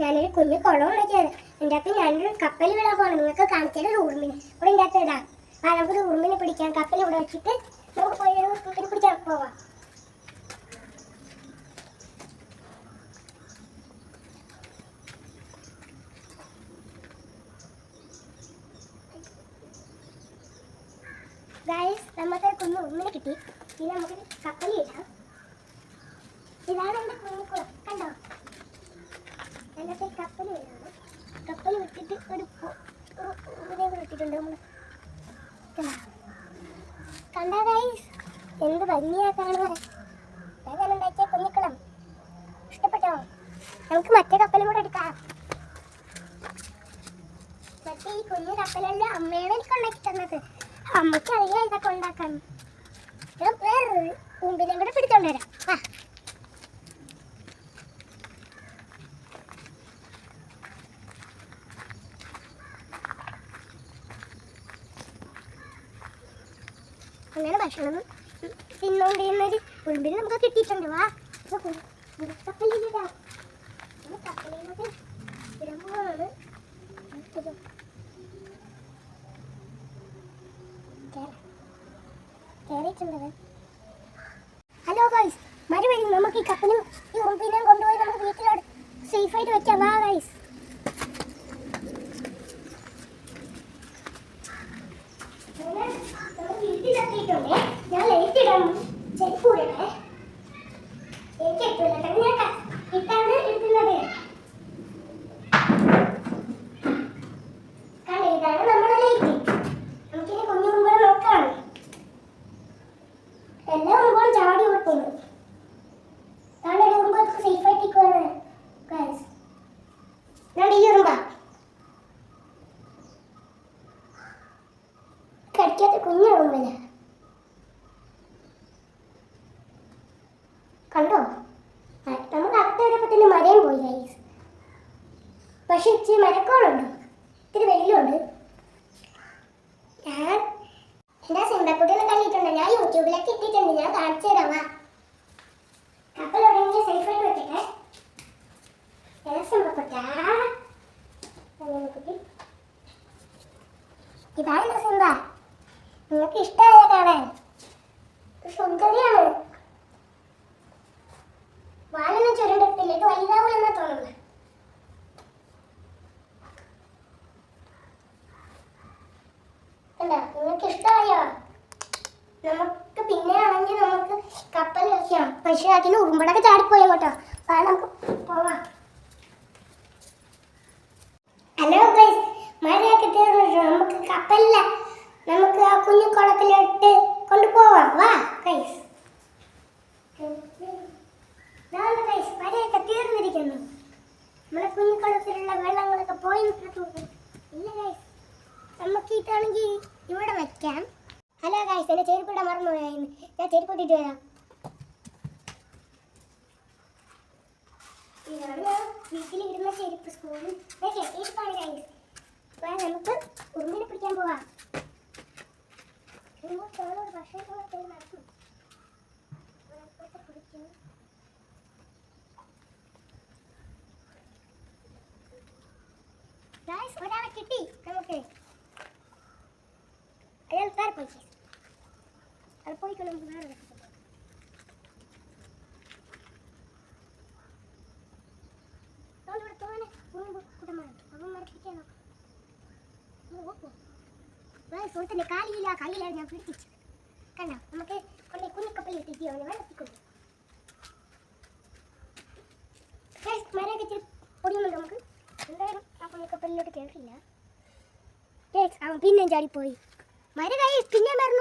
ഞാനൊരു കുഞ്ഞു കുളം ഉണ്ടാക്കിയത് എന്റെ അകത്ത് ഞാനൊരു കപ്പൽ വിടാൻ പോകണം നിങ്ങൾക്ക് കാണിച്ചത് ഒരു ഇവിടെ എന്റെ അകത്ത് ഇടാം ആ നമുക്കൊരു ഉറുമ്പിനെ പിടിക്കാം. കപ്പൽ ഇവിടെ വെച്ചിട്ട് നമുക്ക് പോയി ഒരു ഉറുമ്പിനെ പിടിക്കാൻ പോവാം. നമുക്ക് കുഞ്ഞു ഉറുമ്പിനെ കിട്ടി. ഇനി നമുക്ക് കപ്പലിൽ ഇടാം. ഇതാണ് എന്റെ കുഞ്ഞിക്കുളം കണ്ടോ? അതിനകത്ത് കപ്പൽ വരുന്നത് കപ്പൽ വിട്ടിട്ട് ഒരു ഇതിനെ കൂടെ ഇട്ടിട്ടുണ്ട് നമ്മൾ കണ്ടാ ഗൈസ് എന്ത് ഭംഗിയാ കാണുക ഞാൻ ഉണ്ടാക്കിയ കുഞ്ഞിക്കളം. ഇഷ്ടപ്പെട്ടോ? നമുക്ക് മറ്റേ കപ്പലും കൂടെ എടുക്കാം. മറ്റേ ഈ കുഞ്ഞു കപ്പലല്ല അമ്മയാണ് എനിക്ക് ഉണ്ടാക്കി തന്നത്. അമ്മയ്ക്ക് അറിയാം ഇതൊക്കെ ഉണ്ടാക്കാൻ. ഇത് വേറൊരു കൂമ്പിനെ കൂടെ പിടിച്ചോണ്ട് വരാം. ആ അങ്ങനെ ഭക്ഷണം തിന്നോണ്ടിരുന്നൊരു കുടുംബിന് നമുക്ക് കിട്ടിയിട്ടുണ്ട്. വാ. ഹലോ ഗൈസ് മരുവഴി നമുക്ക് ഈ കപ്പലും ഈ ഉറുമ്പിനെയും കൊണ്ടുപോയി നമുക്ക് വീട്ടിലോട്ട് സേഫായിട്ട് വെക്കാം. വാ ഗൈസ് വീട്ടിലെത്തിയിട്ടുണ്ട് ഞാൻ ലൈറ്റ് ഇടാൻ ചെരുപ്പ് ഇടട്ടെ എനിക്ക് എത്തില്ല കാരണം ഞാൻ ക- ഇട്ടാണ് ഇടുന്നത് കണ്ടോ ഇതാണ് നമ്മുടെ ലൈറ്റ് നമുക്കിനി കുഞ്ഞു മുമ്പ് നോക്കാം എല്ലാ മുമ്പും ചാടി ഓടുന്നു കാരണം ഒരു മുമ്പ് സേഫ് ആയിട്ട് ഇരിക്കുവാണ് ഗൈസ് ഞാൻ ഈ ഉറുമ്പാ കടിക്കാത്ത കുഞ്ഞു ഉറുമ്പില്ല കണ്ടോ? നമ്മൾ വരപ്പോൾ തന്നെ മരയും പോയി ഗൈസ് പക്ഷെ ഇച്ചിരി മരക്കോളുണ്ട് ഇത്തിരി വെയിലുണ്ട്. ഞാൻ എന്റെ സിംബക്കുട്ടിനെ കണ്ടിട്ടുണ്ട്? ഞാൻ യൂട്യൂബിലൊക്കെ ഇട്ടിട്ടുണ്ട്. ഞാൻ കാണിച്ചു തരാം വാ. കപ്പൽ എവിടെയെങ്കിലും സേഫ് ആയിട്ട് വെക്കട്ടെ ഏതാ സിംബക്കുട്ടാ കുട്ടി? ഇതാണ് സിംബ നിങ്ങൾക്ക് ഇഷ്ടമായ കാണാൻ. സുന്ദരിയാണ്. വാലൊന്നും ചുരുണ്ടിട്ടില്ല ഇത് വലുതാവൂലെന്നാ തോന്നുന്നത് കണ്ടോ നിങ്ങൾക്ക് ഇഷ്ടമായോ നമുക്ക് പിന്നെ ആണെങ്കിൽ നമുക്ക് കപ്പൽ കളിക്കാം പക്ഷേ അതിന് ഉറുമ്പടൊക്കെ ചാടിപ്പോയോ കേട്ടോ അതാ നമുക്ക് പോവാം. ഹലോ ഗൈസ് മഴയൊക്കെ തീർന്നിട്ട് നമുക്ക് കപ്പലില്ല നമുക്ക് ആ കുഞ്ഞു കുളത്തിലോട്ട് കൊണ്ടുപോവാം വാ ഗൈസ് ഇതാണ് ഗൈസ് മഴയൊക്കെ തീർന്നിരിക്കുന്നു നമ്മുടെ കുഞ്ഞു കുളത്തിലുള്ള വെള്ളങ്ങളൊക്കെ പോയി നിൽക്കുന്നു. ഇല്ല ഗൈസ് നമുക്ക് ഇതാണെങ്കിൽ ഇവിടെ വെക്കാം ഹലോ ഗൈസ് എന്റെ ചെരുപ്പിട മറന്നു പോയായിരുന്നു ഞാൻ ചെരുപ്പ് ഇട്ടിട്ട് വരാം. വീട്ടിലിരുന്ന ചെരുപ്പ് സ്കൂളിൽ കെട്ടിയിട്ടാണ് ഗൈസ് അപ്പോൾ നമുക്ക് ഉറുമ്പിനെ പിടിക്കാൻ പോവാം. ഗൈസ് ഒരാളെ കിട്ടി നമുക്ക്. അയാൾ വേറെ പോയി അത് പോയിക്കൊണ്ട് നമുക്ക് വേറെ ഇവിടെ തോനെ ഉറുമ്പ് കൂട്ടമാണ് അപ്പം മരപ്പിക്കാനോ സുഹൃത്തിന്റെ കാലിയില്ല കയ്യില്ല ഞാൻ പിടിപ്പിച്ചു കണ്ടോ? നമുക്ക് കൊണ്ട് കുഞ്ഞിക്കപ്പലിൽ അവനെ വെള്ളത്തിക്കൊണ്ട്. മരമൊക്കെ ഇച്ചിരി പൊടിയുന്നുണ്ട് നമുക്ക്? എന്തായാലും ആ കുഞ്ഞിക്കപ്പലിലോട്ട് കേൾക്കില്ല അവൻ പിന്നെയും ചാടിപ്പോയി. മര ഗൈസ് പിന്നെ മറന്നു